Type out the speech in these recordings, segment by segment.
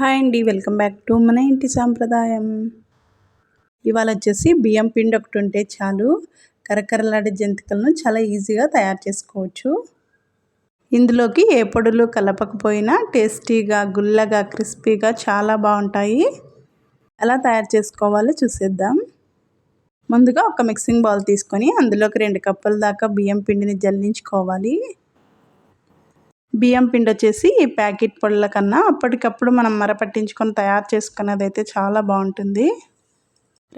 Hi అండి welcome back to మన ఇంటి సాంప్రదాయం. ఇవాళ వచ్చేసి బియ్యం పిండి ఒకటి ఉంటే చాలు. కరకరలాడే జంతికలను చాలా ఈజీగా తయారు చేసుకోవచ్చు. ఇందులోకి ఏ పొడులు కలపకపోయినా టేస్టీగా గుల్లగా క్రిస్పీగా చాలా బాగుంటాయి. ఎలా తయారు చేసుకోవాలో చూసేద్దాం. ముందుగా ఒక మిక్సింగ్ బౌల్ తీసుకొని అందులోకి రెండు కప్పుల దాకా బియ్యం పిండిని జల్లించుకోవాలి. బియ్యం పిండి వచ్చేసి ప్యాకెట్ పొడుల కన్నా అప్పటికప్పుడు మనం మరపట్టించుకొని తయారు చేసుకున్నది అయితే చాలా బాగుంటుంది.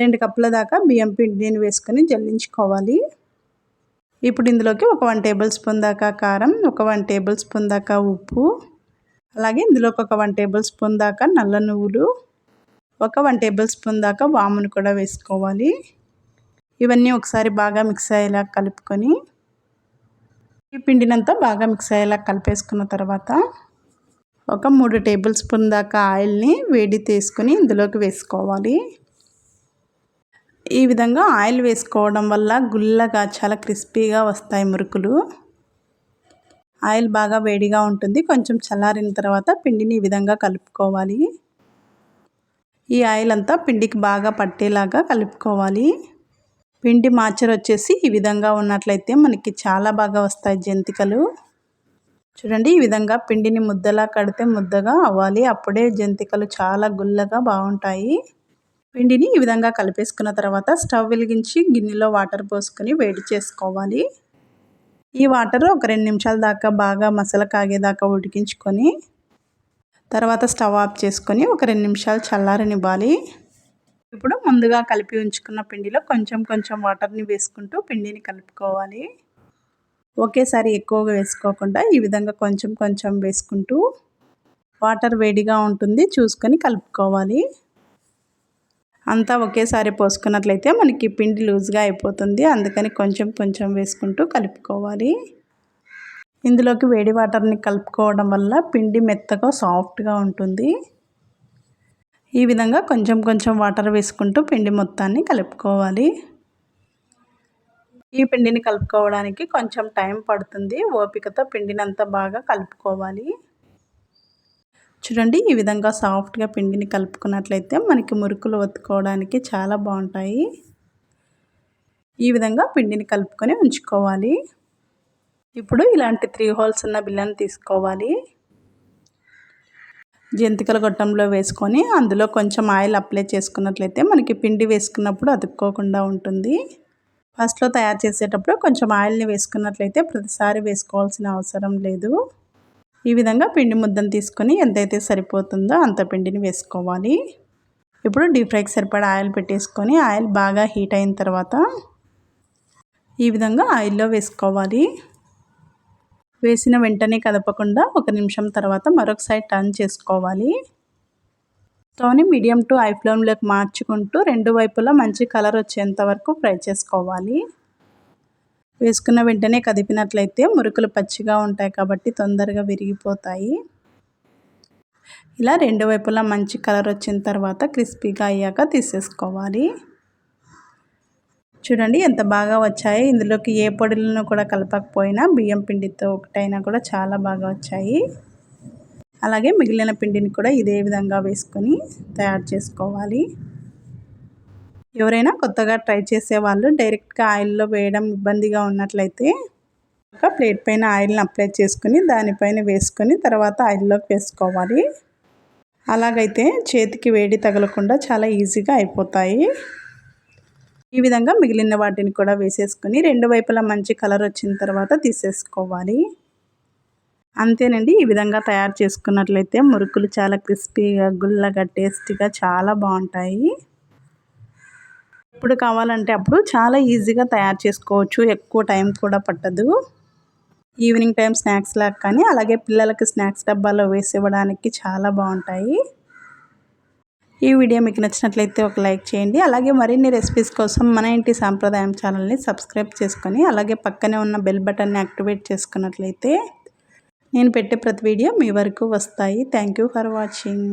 రెండు కప్పుల దాకా బియ్యం పిండిని వేసుకొని జల్లించుకోవాలి. ఇప్పుడు ఇందులోకి ఒక వన్ టేబుల్ స్పూన్ దాకా కారం ఒక వన్ టేబుల్ స్పూన్ దాకా ఉప్పు అలాగే ఇందులోకి ఒక వన్ టేబుల్ స్పూన్ దాకా నల్ల నువ్వులు ఒక వన్ టేబుల్ స్పూన్ దాకా వామును కూడా వేసుకోవాలి. ఇవన్నీ ఒకసారి బాగా మిక్స్ అయ్యేలా కలుపుకొని ఈ పిండినంతా బాగా మిక్స్ అయ్యేలా కలిపేసుకున్న తర్వాత ఒక మూడు టేబుల్ స్పూన్ దాకా ఆయిల్ని వేడి తీసుకుని ఇందులోకి వేసుకోవాలి. ఈ విధంగా ఆయిల్ వేసుకోవడం వల్ల గుల్లగా చాలా క్రిస్పీగా వస్తాయి మురుకులు. ఆయిల్ బాగా వేడిగా ఉంటుంది. కొంచెం చల్లారిన తర్వాత పిండిని ఈ విధంగా కలుపుకోవాలి. ఈ ఆయిల్ అంతా పిండికి బాగా పట్టేలాగా కలుపుకోవాలి. పిండి మాచర్ వచ్చేసి ఈ విధంగా ఉన్నట్లయితే మనకి చాలా బాగా వస్తాయి జంతికలు. చూడండి ఈ విధంగా పిండిని ముద్దలా కడితే ముద్దగా అవ్వాలి. అప్పుడే జంతికలు చాలా గుల్లగా బాగుంటాయి. పిండిని ఈ విధంగా కలిపేసుకున్న తర్వాత స్టవ్ వెలిగించి గిన్నెలో వాటర్ పోసుకొని వేడి చేసుకోవాలి. ఈ వాటర్ ఒక రెండు నిమిషాల దాకా బాగా మసల కాగేదాకా ఉడికించుకొని తర్వాత స్టవ్ ఆఫ్ చేసుకొని ఒక రెండు నిమిషాలు చల్లారనివ్వాలి. ఇప్పుడు ముందుగా కలిపి ఉంచుకున్న పిండిలో కొంచెం కొంచెం వాటర్ని వేసుకుంటూ పిండిని కలుపుకోవాలి. ఒకేసారి ఎక్కువగా వేసుకోకుండా ఈ విధంగా కొంచెం కొంచెం వేసుకుంటూ వాటర్ వేడిగా ఉంటుంది చూసుకొని కలుపుకోవాలి. అంతా ఒకేసారి పోసుకున్నట్లయితే మనకి పిండి లూజ్గా అయిపోతుంది. అందుకని కొంచెం కొంచెం వేసుకుంటూ కలుపుకోవాలి. ఇందులోకి వేడి వాటర్ని కలుపుకోవడం వల్ల పిండి మెత్తగా సాఫ్ట్గా ఉంటుంది. ఈ విధంగా కొంచెం కొంచెం వాటర్ వేసుకుంటూ పిండి మొత్తాన్ని కలుపుకోవాలి. ఈ పిండిని కలుపుకోవడానికి కొంచెం టైం పడుతుంది. ఓపికతో పిండిని అంతా బాగా కలుపుకోవాలి. చూడండి ఈ విధంగా సాఫ్ట్గా పిండిని కలుపుకున్నట్లయితే మనకి మురుకులు ఒత్తుకోవడానికి చాలా బాగుంటాయి. ఈ విధంగా పిండిని కలుపుకొని ఉంచుకోవాలి. ఇప్పుడు ఇలాంటి త్రీ హోల్స్ ఉన్న బిల్లని తీసుకోవాలి. జంతికల గొట్టంలో వేసుకొని అందులో కొంచెం ఆయిల్ అప్లై చేసుకున్నట్లయితే మనకి పిండి వేసుకున్నప్పుడు అతుక్కోకుండా ఉంటుంది. ఫస్ట్లో తయారు చేసేటప్పుడు కొంచెం ఆయిల్ని వేసుకున్నట్లయితే ప్రతిసారి వేసుకోవాల్సిన అవసరం లేదు. ఈ విధంగా పిండి ముద్దను తీసుకొని ఎంతైతే సరిపోతుందో అంత పిండిని వేసుకోవాలి. ఇప్పుడు డీప్ ఫ్రైకి సరిపడా ఆయిల్ పెట్టేసుకొని ఆయిల్ బాగా హీట్ అయిన తర్వాత ఈ విధంగా ఆయిల్లో వేసుకోవాలి. వేసిన వెంటనే కదపకుండా ఒక నిమిషం తర్వాత మరొక సైడ్ టర్న్ చేసుకోవాలి. స్టవ్ని మీడియం టు ఐ ఫ్లేమ్లోకి మార్చుకుంటూ రెండు వైపులా మంచి కలర్ వచ్చేంత వరకు ఫ్రై చేసుకోవాలి. వేసుకున్న వెంటనే కదిపినట్లయితే మురుకులు పచ్చిగా ఉంటాయి కాబట్టి తొందరగా విరిగిపోతాయి. ఇలా రెండు వైపులా మంచి కలర్ వచ్చిన తర్వాత క్రిస్పీగా అయ్యాక తీసేసుకోవాలి. చూడండి ఎంత బాగా వచ్చాయి. ఇందులోకి ఏ పొడులను కూడా కలపకపోయినా బియ్యం పిండితో ఒకటైనా కూడా చాలా బాగా వచ్చాయి. అలాగే మిగిలిన పిండిని కూడా ఇదే విధంగా వేసుకొని తయారు చేసుకోవాలి. ఎవరైనా కొత్తగా ట్రై చేసే వాళ్ళు డైరెక్ట్గా ఆయిల్లో వేయడం ఇబ్బందిగా ఉన్నట్లయితే ఒక ప్లేట్ పైన ఆయిల్ని అప్లై చేసుకుని దానిపైన వేసుకొని తర్వాత ఆయిల్లోకి వేసుకోవాలి. అలాగైతే చేతికి వేడి తగలకుండా చాలా ఈజీగా అయిపోతాయి. ఈ విధంగా మిగిలిన వాటిని కూడా వేసేసుకొని రెండు వైపులా మంచి కలర్ వచ్చిన తర్వాత తీసేసుకోవాలి. అంతేనండి ఈ విధంగా తయారు చేసుకున్నట్లయితే మురుకులు చాలా క్రిస్పీగా గుల్లగా టేస్టీగా చాలా బాగుంటాయి. ఎప్పుడు కావాలంటే అప్పుడు చాలా ఈజీగా తయారు చేసుకోవచ్చు ఎక్కువ టైం కూడా పట్టదు. ఈవినింగ్ టైం స్నాక్స్ లాగా కానీ అలాగే పిల్లలకి స్నాక్స్ డబ్బాలో వేసి ఇవ్వడానికి చాలా బాగుంటాయి. ఈ వీడియో మీకు నచ్చినట్లయితే ఒక లైక్ చేయండి. అలాగే మరిన్ని రెసిపీస్ కోసం మన ఇంటి సాంప్రదాయం ఛానల్ని సబ్స్క్రైబ్ చేసుకొని అలాగే పక్కనే ఉన్న బెల్ బటన్ని యాక్టివేట్ చేసుకున్నట్లయితే నేను పెట్టే ప్రతి వీడియో మీ వరకు వస్తాయి. Thank for watching.